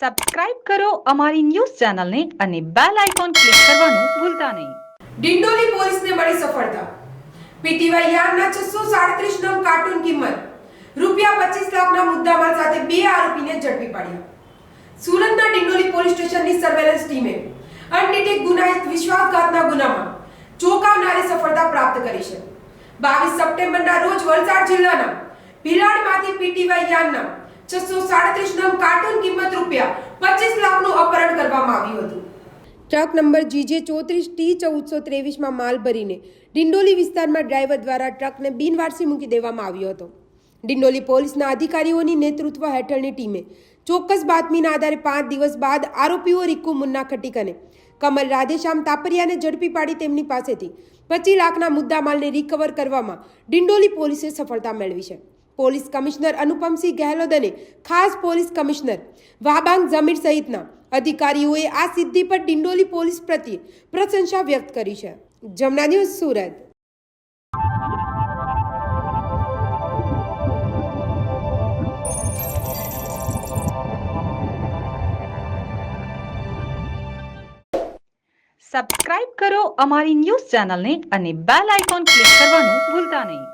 Subscribe કરો અમારી news ચેનલને અને બેલ આઇકોન ક્લિક કરવાનું ભૂલતા નહીં. ડિંડોલી પોલીસને મળી સફળતા. પીટીવાય યાર્ડના છસો સાડત્રીસ નંગ કાર્ટૂન કિંમત. રૂપિયા પચીસ લાખના મુદ્દામાલ સાથે બે આરોપીને ઝડપી પાડ્યા. સુરતના ડિંડોલી પોલીસ સ્ટેશનની સર્વેલન્સ ટીમે અનડિટેક ગુનાહિત વિશ્વાસઘાતના ગુનામાં ચોંકાવનારી સફળતા પ્રાપ્ત કરી છે. બાવીસ સપ્ટેમ્બરના રોજ વલસાડ જિલ્લાના ભિલાડમાંથી પીટીવાય યાર્ડના છસો સાડત્રીસ કાર્ટૂન કિંમત રૂપિયા પચીસ લાખનું અપહરણ કરવામાં આવ્યું હતું. ટ્રક નંબર જીજે ચોત્રીસ ટી ચૌદસો ત્રેવીસમાં માલ ભરીને ડિંડોલી વિસ્તારમાં ડ્રાઈવર દ્વારા ટ્રકને બિનવારસી મૂકી દેવામાં આવ્યો હતો. ડિંડોલી પોલીસના અધિકારીઓની નેતૃત્વ હેઠળની ટીમે ચોક્કસ બાતમીના આધારે પાંચ દિવસ બાદ આરોપીઓ રિક્કુ મુન્ના ખટીક અને કમલ રાધેશ્યામ તાપરિયાને ઝડપી પાડી તેમની પાસેથી પચીસ લાખના મુદ્દામાલને રિકવર કરવામાં ડિંડોલી પોલીસે સફળતા મેળવી છે. પોલીસ કમિશનર અનુપમસિંહ ગહેલોત અને ખાસ પોલીસ કમિશનર વાબાંગ જમીર સહિતના અધિકારીઓએ આ સિદ્ધિ પર ડિંડોલી પોલીસ પ્રત્યે પ્રશંસા વ્યક્ત કરી છે. જમના ન્યૂઝ સુરત. સબસ્ક્રાઇબ કરો અમારી ન્યૂઝ ચેનલને અને બેલ આઇકોન ક્લિક કરવાનું ભૂલતા નહીં.